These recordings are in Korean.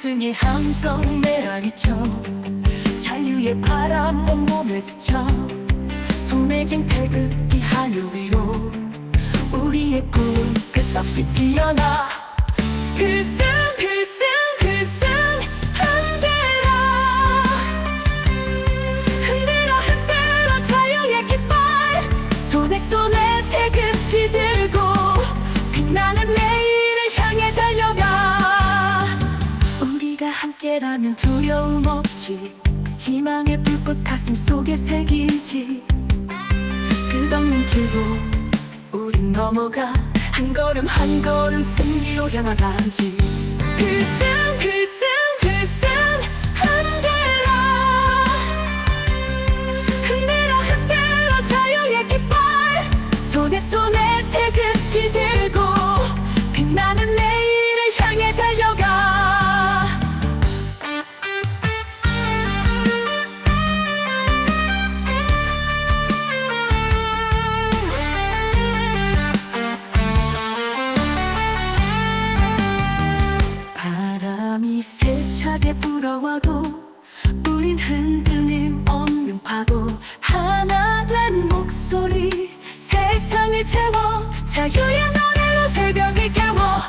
승의 함성 메아리쳐 자유의 바람 온몸에 스쳐. 소매진 태극기 하늘 위로 우리의 꿈 끝없이 피어나. 글썽 글썽 글썽 흔들어. 흔들어 흔들어 자유의 깃발. 손에 손에 태극기 들고 빛나는 내 함께라면 두려움 없지. 희망의 불꽃 가슴 속에 새기지. 끝없는 길도 우린 넘어가. 한 걸음 한 걸음 승리로 향하간지. 글쓴 글쓴 세상을 채워 자유의 노래로 새벽을 깨워.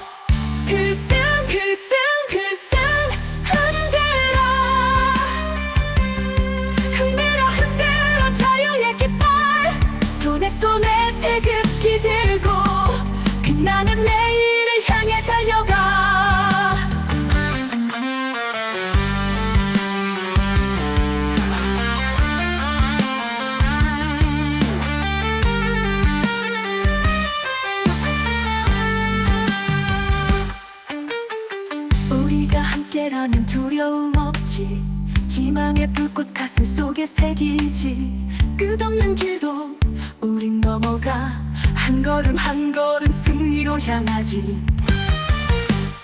글쓴 글쓴 글쓴 흔들어. 흔들어 흔들어 자유의 깃발. 손에 손에 태극기 들 네가 함께라면 두려움 없지 희망의 불꽃 가슴 속에 새기지. 끝없는 길도 우린 넘어가 한 걸음 한 걸음 승리로 향하지.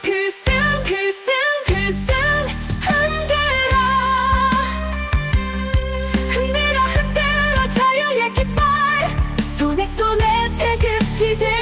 글썽 글썽 글썽 흔들어. 흔들어 흔들어 자유의 깃발. 손에 손에 태극기 대